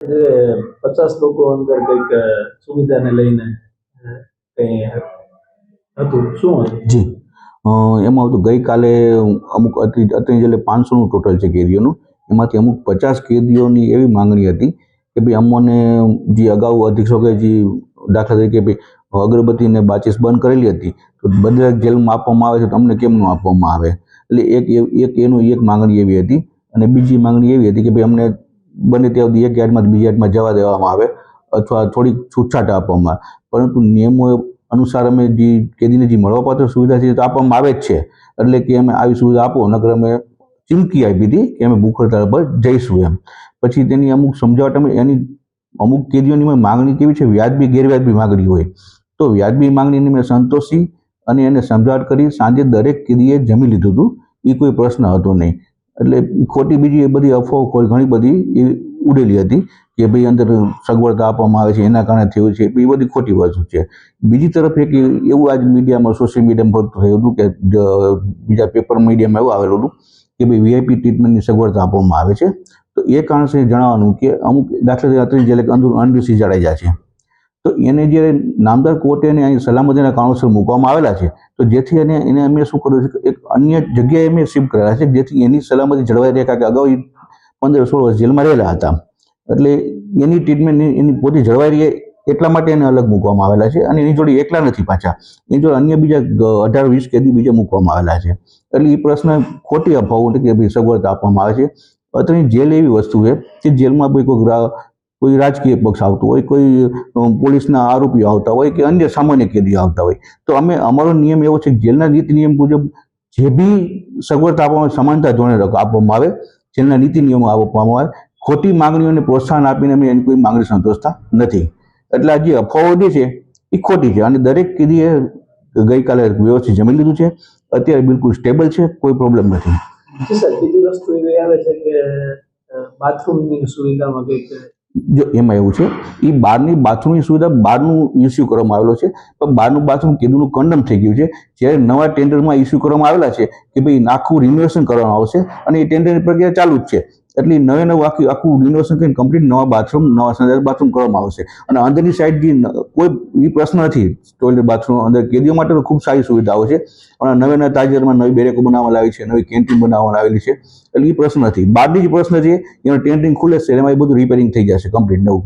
પચાસ લોકો અંદર કંઈક સુવિધાને લઈને કંઈ હતું. શું જી. એમાં હતું, ગઈકાલે અમુક અતિ અત્યારે એટલે પાંચસોનું ટોટલ છે કેદીઓનું. એમાંથી અમુક પચાસ કેદીઓની એવી માંગણી હતી કે ભાઈ અમને જે અગાઉ અધિક્ષકે જે દાખલા તરીકે ભાઈ અગરબત્તી ને બાચીસ બંધ કરેલી હતી, તો બધા જેલમાં આપવામાં આવે છે, તો અમને કેમ ન આપવામાં આવે? એટલે એક એક એનું એક માંગણી એવી હતી અને બીજી માંગણી એવી હતી કે ભાઈ અમને બને ત્યાં સુધી એક યાર્ડમાં બીજા યાર્ડમાં જવા દેવામાં આવે અથવા થોડીક છૂટછાટ આપવામાં આવે. પરંતુ નિયમો અનુસાર અમે જે કેદીને જે મળવાપાત્ર સુવિધા છે તો આપવામાં આવે જ છે. એટલે કે અમે આવી સુવિધા આપો, નકર અમે ચીમકી આપી હતી કે અમે ભૂખ હડતાળ પર જઈશું એમ. પછી તેની અમુક સમજાવટ અમે, એની અમુક કેદીઓની માંગણી કેવી છે? વ્યાજબી, ગેરવ્યાજબી માંગણી હોય. તો વ્યાજબી માગણીને મેં સંતોષી અને એને સમજાવટ કરી સાંજે દરેક કેદીએ જમી લીધું હતું. એ કોઈ પ્રશ્ન હતો નહીં. એટલે ખોટી બીજી એ બધી અફવાઓ ઘણી બધી એ ઉડેલી હતી કે ભાઈ અંદર સગવડતા આપવામાં આવે છે, એના કારણે થયું છે, એ બધી ખોટી વસ્તુ છે. બીજી તરફ એક એવું આજ મીડિયામાં સોશિયલ મીડિયામાં થયું હતું કે બીજા પેપર મીડિયામાં એવું આવેલું હતું કે ભાઈ વીઆઈપી ટ્રીટમેન્ટની સગવડતા આપવામાં આવે છે. તો એ કારણસર જણાવવાનું કે અમુક દાખલા તરીકે અંદર જે અંદુ અંડુસી જાડેજા છે તો એને જે નામદાર કોર્ટે એને અહીં સલામતીના કારણોસર મૂકવામાં આવેલા છે, તો જેથી એને એને અમે શું કર્યું છે એક અન્ય જગ્યાએ અમે શિફ્ટ કરેલા છે, જેથી એની સલામતી જળવાઈ રહે કારણ કે અગાઉ પંદર સોળ વર્ષ જેલમાં રહેલા હતા. એટલે એની ટ્રીટમેન્ટ એની પોતે જળવાઈ રહે એટલા માટે એને અલગ મૂકવામાં આવેલા છે અને એની જોડે એકલા નથી પાછા. એની જોડે અન્ય બીજા અઢાર, વીસ કેદી બીજા મૂકવામાં આવેલા છે. એટલે એ પ્રશ્ન ખોટી અફવાઓ કે ભાઈ સગવડતા આપવામાં આવે છે. અત્યારની જેલ એવી વસ્તુ છે કે જેલમાં કોઈ કોઈ કોઈ રાજકીય પક્ષ આવતો હોય, કોઈ પોલીસના આરોપીઓ આવતા હોય કે અન્ય સામાન્ય કેદીઓ આવતા હોય, તો અમે, અમારો નિયમ એવો છે કે જેલના નીતિ નિયમ મુજબ જે બી સગવડતા આપવામાં સમાનતા ધોરણે આપવામાં આવે, જેલના નીતિ નિયમો આપવામાં આવે, ખોટી માંગણીઓને પ્રોત્સાહન આપીને અમે એની કોઈ માંગણી સંતોષતા નથી. એટલે આ જે અફવાઓ જે છે, એ ખોટી છે. અને દરેક કેદીએ ગઈકાલે વ્યવસ્થિત જમી લીધું છે. અત્યારે બિલકુલ સ્ટેબલ છે, કોઈ પ્રોબ્લેમ નથી. બીજી વસ્તુ એવી આવે છે કે બાથરૂમની સુવિધામાં કંઈક જો એમાં એવું છે એ બહારની બાથરૂમની સુવિધા બહારનું ઇસ્યુ કરવામાં આવેલો છે, પણ બહારનું બાથરૂમ કીધુંનું કન્ડમ થઈ ગયું છે, જ્યારે નવા ટેન્ડરમાં ઇસ્યુ કરવામાં આવેલા છે કે ભાઈ આખું રિનોવેશન કરવામાં આવશે અને એ ટેન્ડરની પ્રક્રિયા ચાલુ જ છે. એટલે નવે નવું આખું આખું રિનોવેશન કરીને કમ્પ્લીટ નવા બાથરૂમ નવા સંજાર બાથરૂમ કરવામાં આવશે. અને અંદરની સાઈડ જે કોઈ એ પ્રશ્ન નથી ટોયલેટ બાથરૂમ અંદર કેદીઓ માટે તો ખૂબ સારી સુવિધાઓ છે. અને નવે નવા તાજેતરમાં નવી બેરેકો બનાવવામાં આવી છે, નવી કેન્ટીન બનાવવામાં આવેલી છે. એટલે એ પ્રશ્ન નથી. બહારની જે પ્રશ્ન છે, એનો ટેન્ટિંગ ખુલે છે, એમાં એ બધું રિપેરિંગ થઈ જશે કમ્પ્લીટ નવું.